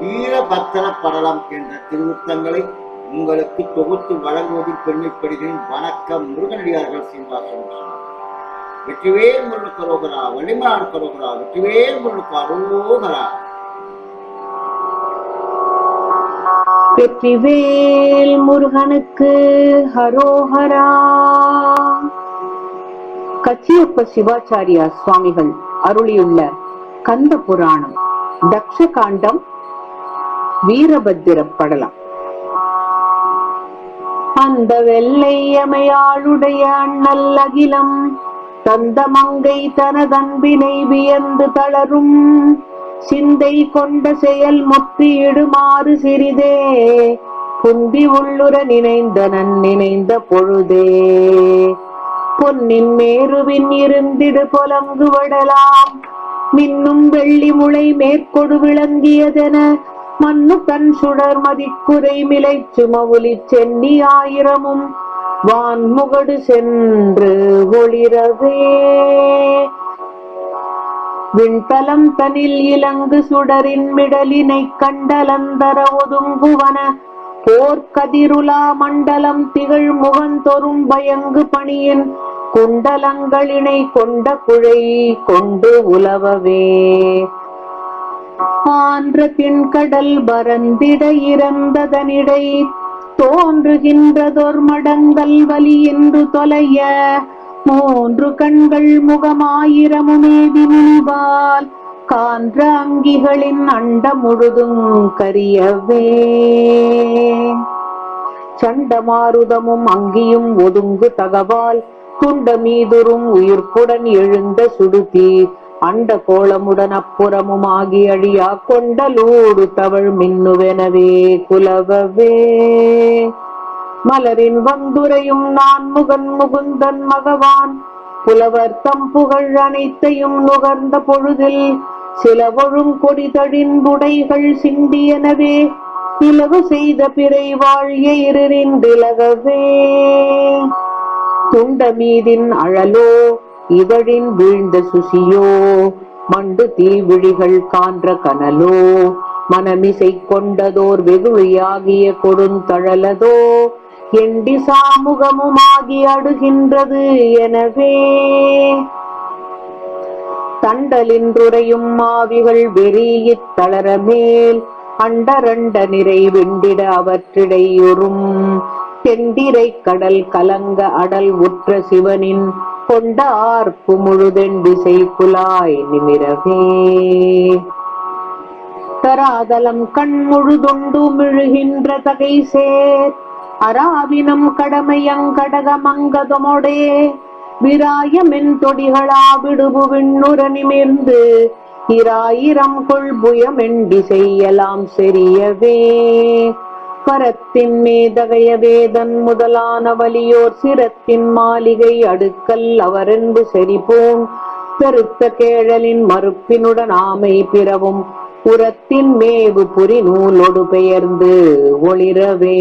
வீரபத்தன படலம் என்ற திருவுத்தங்களை உங்களுக்கு தொகுத்து வழங்குவதில் பெருமைப்படுகிறேன். வணக்கம் முருகனடியார்கள் சீனிவாசன் வெற்றிவேல் முருகனுக்கு கரோகரா வள்ளிமலான் கரோகரா வெற்றிவேல் முருகனுக்கு கரோகரா வெற்றிவேல் முருகனுக்கு ஹரோஹரா. கச்சியப்ப சிவாச்சாரியா சுவாமிகள் அருளியுள்ள கந்த புராணம் தக்ஷ காண்டம் வீரபத்திர படலம் அந்த வெள்ளையமையாளுடைய அண்ணல் அகிலம் தந்த மங்கை தனதன்பினை வியந்து தளரும் சிந்தை கொண்ட செயல் முற்றியிடுமாறு சிறிதே புந்தி உள்ளுர நினைந்தனன் நினைந்த பொழுதே. பொன்னின் மேருவின் இருந்திடு பொலங்கு வடலாம் மின்னும் வெள்ளி முளை மேற்கொடு விளங்கியதென மண்ணு தன் சுடர் மதிக்குறை மிலை சுமவுலி சென்னி ஆயிரமும் வான்முகடு சென்று ஒளிரவே. விண்தலம் தனில் இலங்கு சுடரின் மிடலினை கண்டலந்தர ஒதுங்குவன போர்க்கதிருலா மண்டலம் திகழ் முகந்தொரும் பயங்கு பணியின் குண்டலங்களினை கொண்ட குழை கொண்டு உலவவே. ஆன்ற திண்கடல் பரந்திட இறந்ததனிடை தோன்றுகின்றதொர் மடங்கல் வலி என்று தொலைய மூன்று கண்கள் முகமாயிரமுமே முனிவால் கான்ற அங்கிகளின் அண்ட முழுதும் கரியவே. சண்டமாருதமும் அங்கியும் ஒதுங்கு தகவால் துண்ட மீதுரும் உயிர்ப்புடன் எழுந்த சுடுதீர் அண்ட கோலமுடன் அப்புறமும் ஆகி அழியா கொண்டலூடு தவழ் மின்னுவெனவே குலவவே. மலரின் வந்துரையும் நான் முகன் முகுந்தன் மகவான். புலவர் தம் புகழ் அனைத்தையும் நுகர்ந்த பொழுதில் சில கொடி தழின்புடைகள் சிந்தியனவே. இலவு செய்த பிறை வாழிய இருநின்றிலகவே துண்ட மீதின் அழலோ இதழின் வீழ்ந்த சுசியோ மண்டு தீவிழிகள் கான்ற கனலோ மனமிசை கொண்டதோர் வெகுளியாகிய கொடுந்தழலதோ எண்டி சாமுகமுமாகி அடுகின்றது எனவே. தண்டலின்றுரையும் மாவிகள் வெறியித் தளர மேல் அண்டரண்ட நிறை வெண்டிட அவற்றிடையொரும் தெண்டிரை கடல் கலங்க அடல் உற்ற சிவனின் கொண்ட ஆர்ப்பு முழுதெண்டிசை குலாய் நிமிரவே. தராதலம் கண் முழுதுண்டு மிழுகின்ற தகை சேர் அராவினம் கடமையங்கடகமங்கதமொடே விராயமென் தொடிகளா விடுபு விண்ணுர நிமிர்ந்து இராயிரம் கொள்புயமெண்டி செய்யலாம் செரியவே பரத்தின் மேதகைய வேதன் முதலான வலியோர் சிரத்தின் மாளிகை அடுக்கல் அவரென்பு செறிபோன். பெருத்த கேழலின் மறுப்பினுடன் ஆமை பிறவும். புறத்தின் மேவு புரி நூலொடு பெயர்ந்து ஒளிரவே.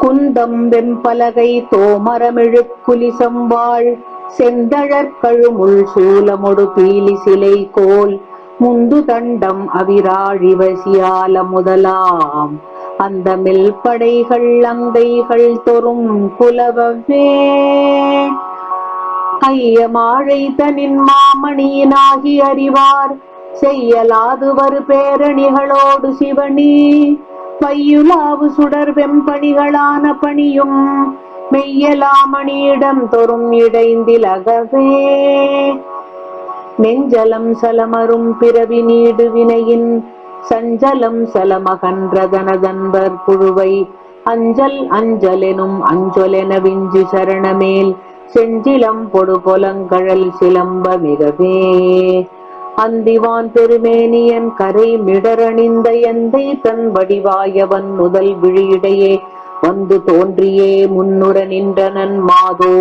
குந்தம் வெம்பலகை தோமரமிழு குலிசம்பாள் செந்தழற்கழுமுள் சூலமொடு பீலி சிலை கோல். முந்து தண்டம் அவிராழிவசியால முதலாம். அந்த மெல்படைகள் அந்தைகள் தொறும் குலவவே ஐயமாழை தனின் மாமணியினாகி அறிவார். செய்யலாது வரு பேரணிகளோடு சிவனி. பையுலாவு சுடர் வெம்பணிகளான பணியும் மெய்யலாமணியிடம் தொறும் இடைந்திலகவே. நெஞ்சலம் சலமரும் பிறவி நீடு வினையின் சஞ்சலம் சலமகன்றதனதன்பர் புழுவை அஞ்சல் அஞ்சலெனும் அஞ்சொலென விஞ்சு சரணமேல் செஞ்சிலம் பொடு பொலங்கழல் சிலம்ப மிகவே அந்திவான் பெருமேனியன் கரை மிடரணிந்த எந்தை தன் வடிவாயவன் முதல் விழியிடையே வந்து தோன்றியே முன்னுர நின்றனன் மாதோ.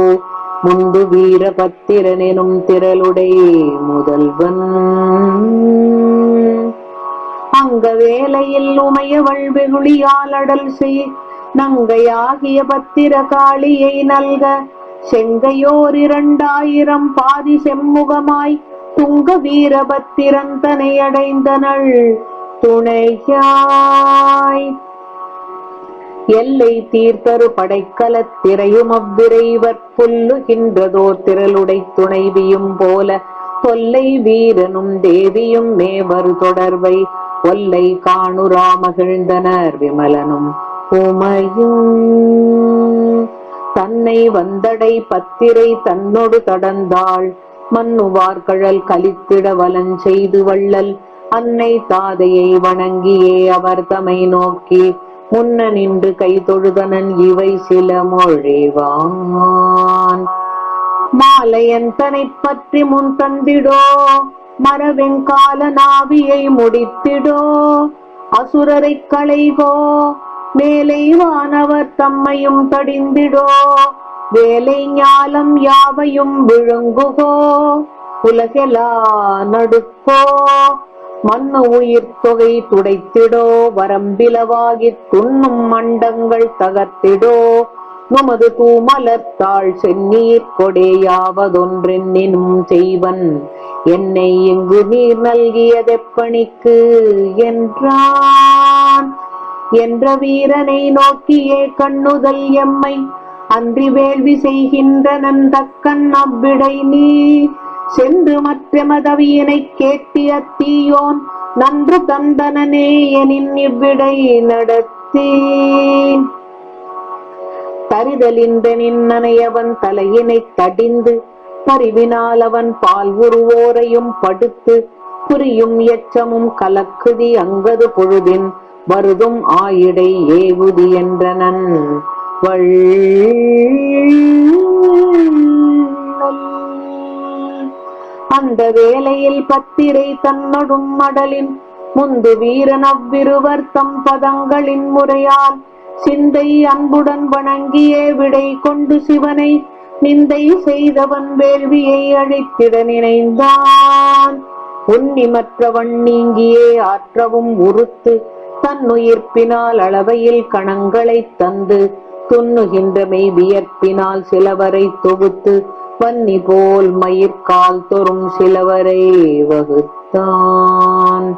முன்பு வீரபத்திரனெனும் திரளுடை முதல்வன். அங்க வேலையில் உமையவள் வெகுளியால் அடல் செய் நங்கையாகிய பத்திர காளியை நல்க செங்கையோர் இரண்டாயிரம் பாதி செம்முகமாய் துங்க வீரபத்திரன் தனை அடைந்தனள். துணையாய் எல்லை தீர்த்தரு படைக்கலத் திரையும் அவ்விரைவர் புல்லுகின்றதோர் திரளுடை துணைவியும் போல தொல்லை வீரனும் தேவியும் மேவர் தொடர்வை ஒல்லை காணுரா மகிழ்ந்தனர் விமலனும். உமையும் தன்னை வந்தடை பத்திரை தன்னொடு தடந்தாள். மண்ணுவார்கழல் கலித்திட வலஞ்செய்து வள்ளல். அன்னை தாதையை வணங்கியே அவர் தமை நோக்கி முன்ன நின்று கை தொழுதனன் இவை சில மொழிவான் மாலையன் தனை பற்றி முன் தந்திடோ மரவெங்கால நாவியை முடித்திடோ அசுரரை களைகோ மேலை வானவர் தம்மையும் தடிந்திடோ வேலை ஞாலம் யாவையும் விழுங்குகோ உலகெலா நடுக்கோ மண்ணு உயிர் தொகை துடைத்திடோ வரம்பிலவாகித் துண்ணும் மண்டங்கள் தகர்த்திடோ. நமது தூமலத்தாள் செந்நீர் கொடேயாவதொன்றென்னினும் செய்வன். என்னை இங்கு நீர் நல்கியதெப்பணிக்கு? என்றான். என்ற வீரனை நோக்கியே கண்ணுதல் எம்மை. அன்றி வேள்வி செய்கின்ற நந்தக்கண் அவ்விடை நீ. சென்று மற்றமதவியனை கேட்டிய தீயோன் நன்று தந்தனனே எனின் இவ்விடை நடத்தி தரிதலின்றனின் நனையவன் தலையினை தடிந்து பறிவினால் அவன் பால் உருவோரையும் படுத்து புரியும் எச்சமும் கலக்குதி அங்கது பொழுதின் வருதும் ஆயிடை ஏகுதி என்றனன். வள் அந்த வேளையில் பத்திரை தன்னொடும் மடலின் முந்து வீரன் அவ்விருவர் தம் பதங்களின் முறையால் சிந்தை அன்புடன் வணங்கியே விடை கொண்டு சிவனை நிந்தை செய்தவன் வேள்வியை அழித்திட நினைந்தான். உன்னிமற்றவன் நீங்கியே ஆற்றவும் உறுத்து தன்னுயிர்ப்பினால் அளவையில் கணங்களைத் தந்து துண்ணுகின்ற மெய் வியர்ப்பினால் சிலவரை தொகுத்து வன்னி போல் மயிர்கால் தொறும் சிலவரை வகுத்தான்.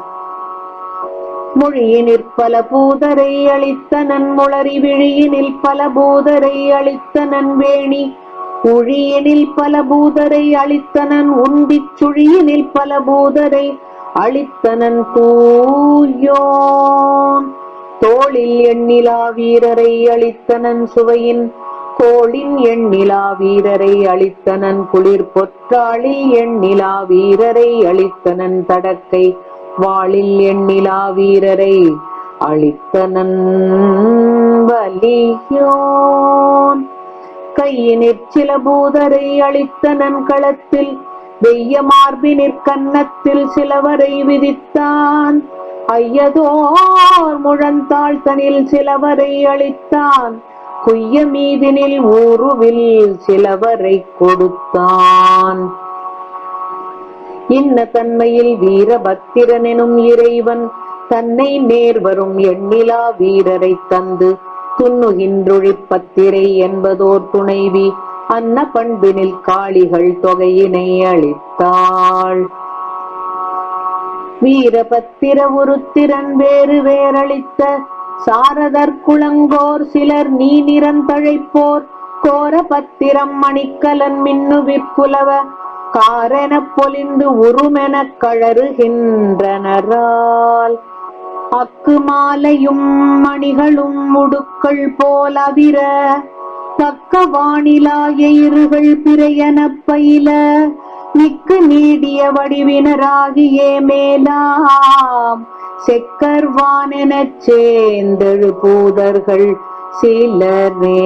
மொழியினிற் பல பூதரை அளித்த நன்முளறி விழியினில் பல பூதரை அளித்த வேணி உழியினில் பல பூதரை அளித்தனன் உண்டிச் சுழியினில் பல பூதரை அளித்தனன் பூயோன் தோளில் எண்ணிலா வீரரை அளித்தனன் சுவையின் கோளின் எண்ணிலா வீரரை அளித்தனன் குளிர் பொற்றாளில் எண்ணிலா வீரரை அளித்தனன் தடக்கை வாளில் எண்ணிலா வீரரை அளித்தனன் வலியோன். கையினிற் சில பூதரை அளித்தனன் களத்தில் வெய்ய மார்பினிற் கன்னத்தில் சிலவரை விதித்தான். ஐயதோர் முழந்தாள் தனில் சிலவரை அளித்தான் குய்ய மீதினில் ஊருவில் சிலவரை கொடுத்தான். இன்ன தன்மையில் வீரபத்திரனெனும் இறைவன் தன்னை நேர் வரும் எண்ணிலா வீரரை தந்து துண்ணுகின்றொழிப்பத்திரை என்பதோர் துணைவி அன்ன பண்பினில் காளிகள் தொகையினை அளித்தாள். வீரபத்திர உருத்திரன் வேறு வேறளித்த சாரதர் குளங்கோர் சிலர் நீ நிறந்தழைப்போர் கோர பத்திரம் மணிக்கலன் மின்னு விற்குலவ காரெனப் பொலிந்து உருமென கழறுகின்றனரால். அக்கு மாலையும் மணிகளும் முடுக்கள் போல் அவிர தக்க வானிலாயிருகள் பிறையன பயில மிக்கு நீடிய வடிவினராகியே மேலாம். செக்கர்வானெனச் சேர்ந்தெழு பூதர்கள் சிலரே.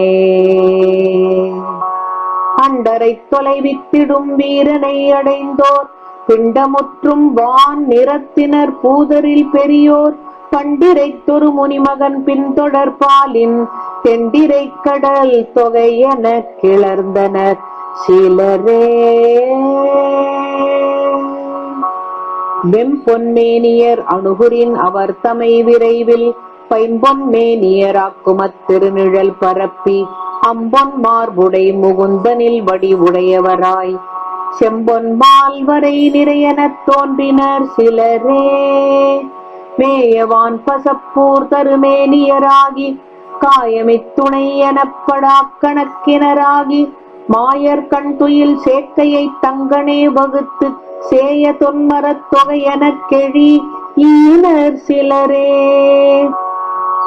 அண்டரை தொலைவித்திடும் வீரனை அடைந்தோர் பிண்டமுற்றும் வான் நிறத்தினர் பூதரில் பெரியோர் பண்டிரைத்தொரு முனிமகன் பின்தொடர்பாலின் தெண்டிரை கடல் தொகையென கிளர்ந்தனர் சிலரே. வெம்பொன்மேனியர் அணுகுரின் அவர் தமை விரைவில் பைம்பொன் மேனியராக்குமத் திருநிழல் பரப்பி அம்பொன் மார்புடை முகுந்தனில் வடி உடையவராய். செம்பொன் மால்வரை நிறையனத் தோன்றினர் சிலரே. மேயவான் பசப்பூர் தருமேனியராகி காயமித்துணை எனப்படா கணக்கினராகி மாயர் கண் துயில் தங்கனே வகுத்து சேய தொன்மரத் தொகை எனக் கெழி ஈனர் சிலரே.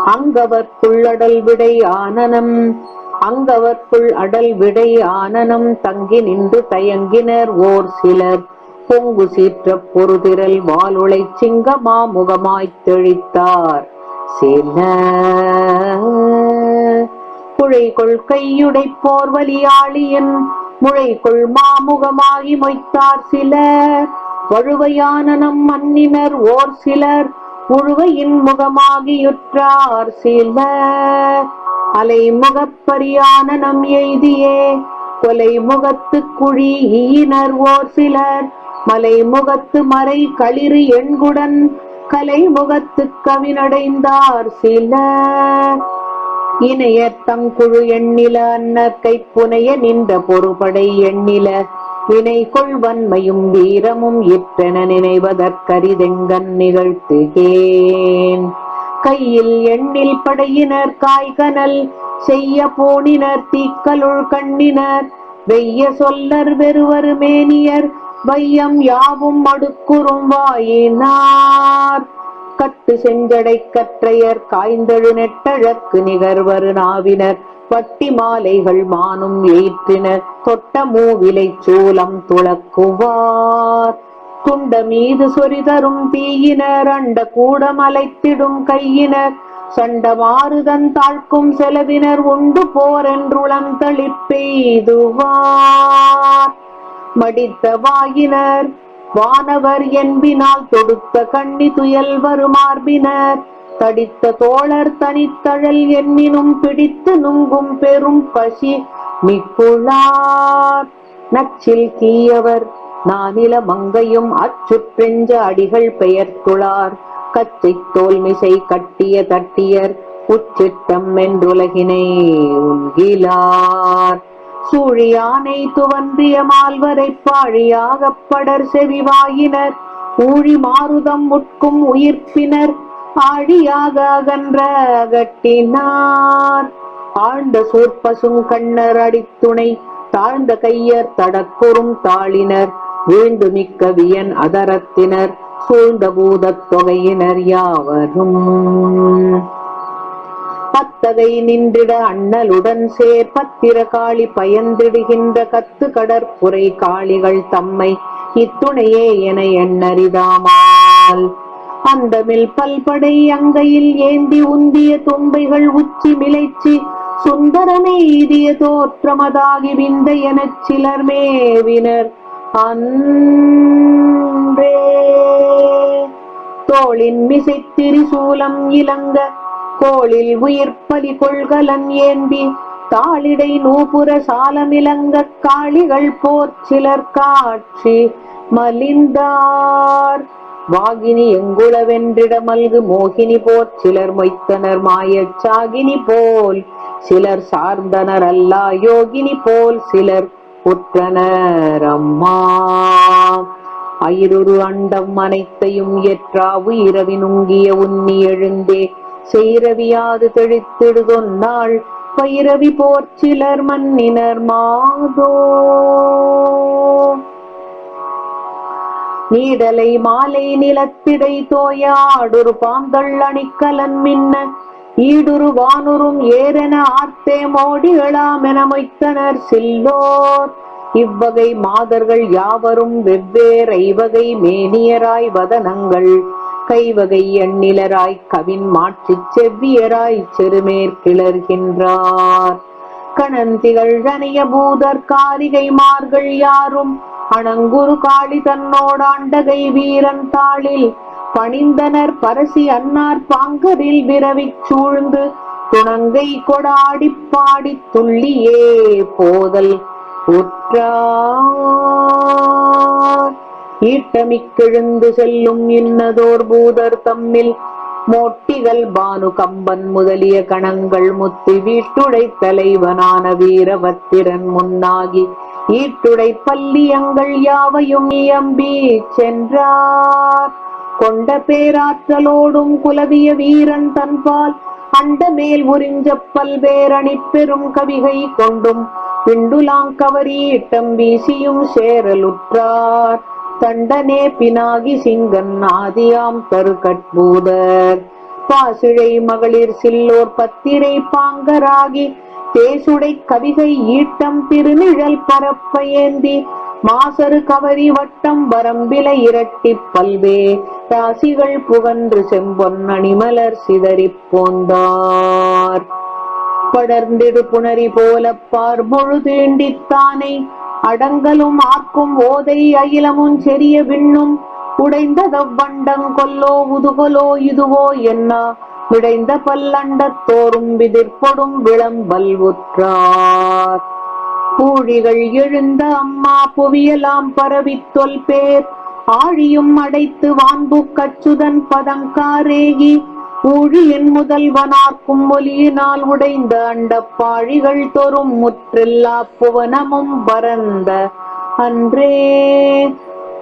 அங்கவர்க்குள் அடல் விடை ஆனனம் அங்கவர்க்குள் அடல் விடை ஆனனம் தங்கி நின்று தயங்கினர் ஓர் சிலர். பொங்கு சீற்ற பொறுதிரல் வாளுளை சிங்கமா முகமாய்த் தெளித்தார். சில குழைகொள் கையுடை போர்வலியாளியின் முளைக்குள் மாமுகமாகி மொய்த்தார் சிலர். வழுவையான நம் மன்னினர் ஓர் சிலர். உழுவையின் முகமாகியுற்றார் சிலர். அலை முகப்பரியான நம் எய்தியே. கொலை முகத்து குழி ஓர் சிலர். மலை முகத்து மறை களிறு எண்குடன். கலை முகத்து கவினடைந்தார் சிலர். இணையர் தங்குழு எண்ணில அன்னர் புனைய நின்ற பொறுபடை எண்ணில. வினை கொள்வன்மையும் வீரமும் இற்றென நினைவதற்கரிதெங்கன் நிகழ்த்துகேன். கையில் எண்ணில் படையினர் காய்கனல் செய்ய போனினர் தீக்கலுள் கண்ணினர். வெய்ய சொல்லர் வெறுவர் மேனியர் வையம் யாவும் அடுக்குறும் வாயினார். கட்டு செஞ்சடை கற்றையர் காய்ந்தழு நெட்டழக்கு நிகர்வரு நாவினர். வட்டி மாலைகள் மானும் ஏற்றினர் தொட்ட மூவிலை சூலம் துளக்குவார். துண்ட மீது சொரிதரும் தீயினர் அண்ட கூடம் அலைத்திடும் கையினர். சண்ட மாறுதன் தாழ்க்கும் செலவினர் உண்டு போர் என்றுளம் தளிப்பெய்துவார் மடித்த வாயினர் வானவர் என்பினால் தொடுத்த கண்ணி துயல் வருமார்பினர் தடித்த தோழர் தனித்தழல் எண்ணினும் பிடித்து நுங்கும் பெரும் பசி மிக்குளார் நச்சில் கீயவர் நானில மங்கையும் அச்சுற்றெஞ்ச அடிகள் பெயர்த்துளார். கச்சை தோல்மிசை கட்டிய தட்டியர் உச்சிட்டம் என்றுலகினை உண்கிலார் சூழியானை துவன்றிய மால்வரை பாழியாக படர் செவிவாயினர். ஊழி மாருதம் உட்கும் உயிர்ப்பினர். ஆழியாக அகன்ற அகட்டினார். ஆழ்ந்த சூர்பசும் கண்ணர் அடித்துணை. தாழ்ந்த கையர் தடக்குறும் தாளினர். வீழ்ந்து மிக்க வியன் அதரத்தினர். சூழ்ந்த பூதத் தொகையினர் யாவரும். பத்தகை நின்றிட அண்ணலுடன் சேர் பத்திர காளி பயந்திடுகின்ற கத்து கடற்புரை காளிகள் தம்மை இத்துணையே என எண்ணறிதாமால். அந்தமில் பல்படை அங்கையில் ஏந்தி உந்திய தும்பைகள் உச்சி மிளைச்சி சுந்தரமே ஈதிய தோற்றமதாகி விந்த எனச் சிலர் மேவினர். அன்றே தோளின் மிசைத்திரி சூலம் இலங்க கோளில் உயிர்ப்பலி கொள்கலன் ஏந்தி தாளிடை நூபுர சாலமிலங்க காளிகள் போர் சிலர் காட்சி மலிந்தார். வாகினி எங்குளவென்றிட மல்கு மோகினி போர் சிலர் மொய்த்தனர் மாயச் சாகினி போல் சிலர் சார்ந்தனர் அல்லா யோகினி போல் சிலர் உற்றனர் அம்மா. அயிருரு அண்டம் அனைத்தையும் எற்றா உயிரவி நுங்கிய உன்னி எழுந்தே செய்ரவியாது தெளித்திடுதொன்னாள் பைரவி போர் சிலர் மன்னினர் மாதோ. நீடலை மாலை நிலத்திடை தோயாடுரு பாந்தள் அணிக்கலன் மின்ன ஈடுரு வானுரும் ஏரென ஆர்த்தே மோடிகளாம் என மொய்த்தனர் சில்லோர் இவ்வகை மாதர்கள் யாவரும் வெவ்வேறு ஐவகை மேனியராய் வதனங்கள் கைவகை எண்ணிலராய் கவின் மாற்றிச் செவ்வியராய் செருமேற் கிளர்கின்றார். அக்கணந்திகள் அணைய பூதர் காரிகைமார்கள் யாரும்? அணங்குரு காளி தன்னோடாண்டகை வீரன் தாளில். பணிந்தனர் பரசி அன்னார் பாங்கரில் விரவிச் சூழ்ந்து. துணங்கை கொடாடிப் பாடித் துள்ளியே போதல் உற்றார். ஈட்டமிக்கெழுந்து செல்லும் இன்னதோர் பூதர் தம்மில் மோட்டிகள் பானு கம்பன் முதலிய கணங்கள் முத்தி வீட்டுடை தலைவனான வீரவத்திரன் முன்னாகி ஈட்டுடை பல்லியங்கள் யாவையும் இயம்பி சென்றார். கொண்ட பேராற்றலோடும் குலவிய வீரன் தன்பால் அண்ட மேல் உறிஞ்ச பல்வேரணி பெரும் கவிகை கொண்டும் பிண்டுலாங்கவரி இட்டம் வீசியும் சேரலுற்றார். தண்டனே பினாகி சிங்கன் ஆதியாம் தருகட்பூதர் பாசிழை மகளிர் சில்லோர் பத்திரை பாங்கராகி தேசுடை கவிகை ஈட்டம் திருநிழல் பரப்ப ஏந்தி மாசரு கவரி வட்டம் வரம்பில இரட்டி பல்வே ராசிகள் புகன்று செம்பொன் அணிமலர் சிதறிப் போந்தார். படர்ந்திடு புணரி போல பார்மொழு தீண்டித்தானை அடங்கலும் ஆக்கும் ஓதை அகிலமும் செறிய விண்ணும். உடைந்ததவ்வண்டங் கொல்லோ உதுகொலோ இதுவோ என்ன? விடைந்த பல்லண்டத்தோறும் விதிர்ப்படும் விளம்பல்வுற்றார் விளம்பல் உற்றார். பூழிகள் எழுந்த அம்மா புவியலாம் பரவித் தொல்பேர். ஆழியும் அடைத்து வான்பு கச்சுதன் பதங்காரேகி ஊழியின் முதல்வனாக்கும் ஒலியினால் உடைந்த அண்டப்பாழிகள் தொறும் முற்றெல்லா புவனமும் பரந்த அன்றே.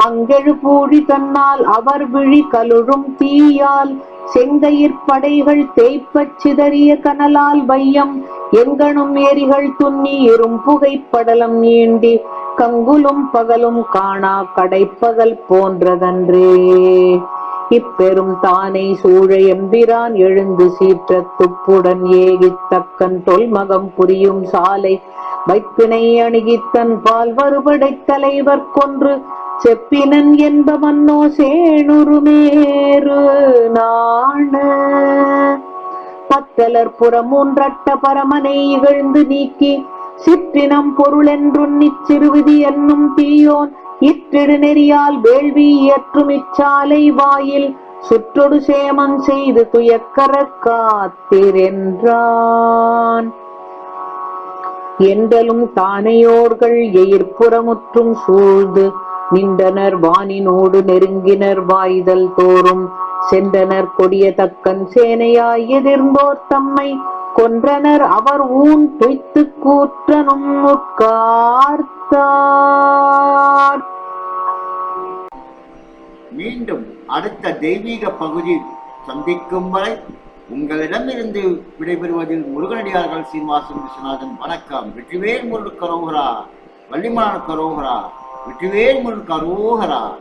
அங்கெழு பூழி தன்னால் அவர் விழி கலுழும் தீயால் செங்கையிற் படைகள் தேய்ப்பச் சிதறிய கனலால் வையம். எங்கனும் ஏரிகள் துண்ணி இரும் புகைப்படலம் நீண்டி கங்குலும் பகலும் காணா கடைப்பகல் போன்றதன்றே. இப்பெரும் தானை சூழ எம்பிரான் எழுந்து சீற்ற துப்புடன் ஏகித் தக்கன் தொல்மகம் புரியும் சாலை. வைப்பினை அணுகித்தன் பால் வருபடை தலைவர் கொன்று செப்பினன் என்ப மன்னோ சேணுருமேறு நாண. பத்தலர் புறமூன்றட்ட பரமனை இகழ்ந்து நீக்கி சிற்றினம் பொருளென்றுன்னிச் சிறுவிதி என்னும் தீயோன் இற்றிடு நெறியால் வேள்வி இயற்றும் இச்சாலை வாயில் சுற்றொடு சேமம் செய்து துயக்கர காத்திரென்றான். என்றலும் தானையோர்கள் எயிர்ப்புறமுற்றும் சூழ்ந்து நின்றனர் வானினோடு நெருங்கினர் வாய்தல் தோறும் சென்றனர் கொடிய தக்கன் சேனையாய் எதிர்ந்தோர் தம்மை கொன்றனர் அவர் ஊன் பொய்த்து கூற்றனும் உட்கார்த்தார். மீண்டும் அடுத்த தெய்வீக பகுதி சந்திக்கும் வரை உங்களிடமிருந்து விடைபெறுவதில் முருகனடியார்கள் சீனிவாசன் விஸ்வநாதன். வணக்கம். வெற்றிவேல் முருகன் கரோகரா. வள்ளிமான கரோகரா. வெற்றிவேல் முருகன் கரோகரா.